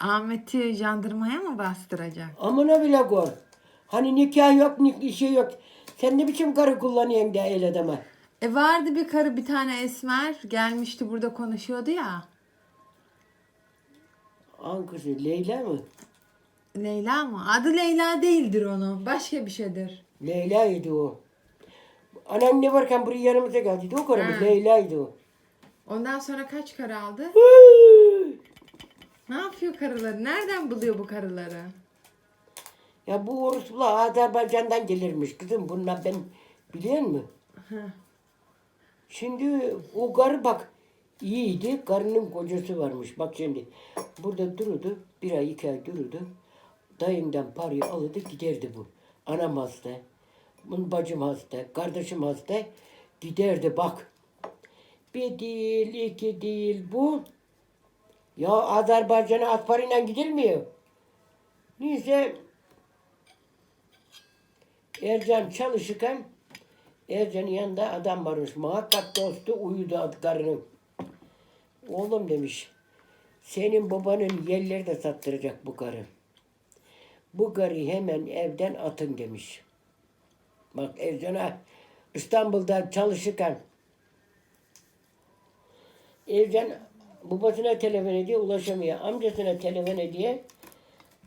Ahmet'i jandarmaya mı bastıracak? Amına bile koy. Hani nikah yok, nik şey yok. Sen ne biçim karı kullanıyorsun de el adama. E vardı bir karı bir tane esmer gelmişti burada konuşuyordu ya. Ankası Leyla mı? Leyla mı? Adı Leyla değildir onun. Başka bir şeydir. Leyla'ydı o. Anan ne varken buraya yanımıza geldi. O karı? Ha. Leyla'ydı o. Ondan sonra kaç karı aldı? Ne yapıyor karıları? Nereden buluyor bu karıları? Ya bu orospular Azerbaycan'dan gelirmiş kızım. Bunlar ben biliyor musun? Hı. Şimdi o karı bak iyiydi. Karının kocası varmış. Bak şimdi burada dururdu. Bir ay iki ay dururdu. Dayımdan parayı alırdı giderdi bu. Anam hasta. Bunun bacım hasta. Kardeşim hasta. Giderdi bak. Bir değil, iki değil bu. Ya Azerbaycan'a at parayla gidilmiyor. Neyse Ercan çalışırken Ercan'ın yanında adam varmış. Muhakkak dostu uyudu ad karının. Oğlum demiş. Senin babanın yerleri de sattıracak bu karı. Bu karıyı hemen evden atın demiş. Bak Ercan'a İstanbul'da çalışırken Ercan babasına telefon ediyor ulaşamıyor. Amcasına telefon ediyor.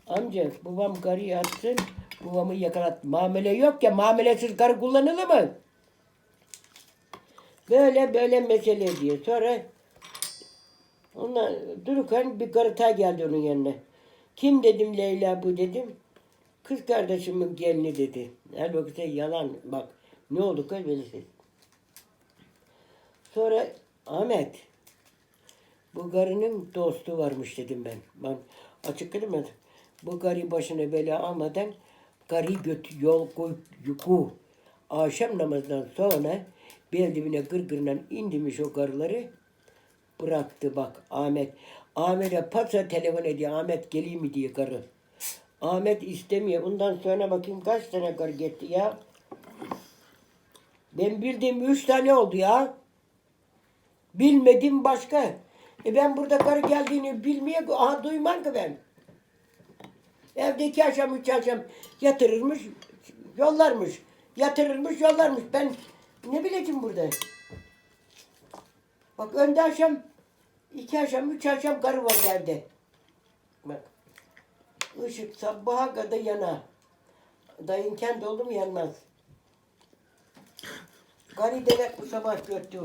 Amca babam karıyı atsın. Babamı yakalat. Mamele yok ya mamelesiz karı kullanılır mı? Böyle böyle mesele diyor. Sonra ondan dururken bir karı ta geldi onun yanına. Kim dedim Leyla bu dedim. Kız kardeşimin gelini dedi. Halbuki yalan bak. Ne oldu kız belirsiz. Sonra Ahmet bu karının dostu varmış dedim ben. Ben açık dedim Bu karı başına bela almadan karı göt yol koyup yuku. Akşam namazından sonra bel dibine gırgırla indimiş o karıları. Bıraktı bak Ahmet. Ahmet'e patsa telefon ediyor. Ahmet geleyim mi diye karı. Ahmet istemiyor. Ondan sonra bakayım kaç tane karı gitti ya. Ben bildiğim üç tane oldu ya. Bilmedim başka. E ben burada karı geldiğini bilmeye aha duymam ki ben. Evde iki akşam üç akşam yatırırmış, yollarmış. Yatırırmış, yollarmış. Ben ne bileceğim burada? Bak önde akşam iki akşam, üç akşam karı var evde. Bak. Işık sabaha kadar yanar. Dayın kendi oldu mu yanmaz. Karı demek bu sabah gördü.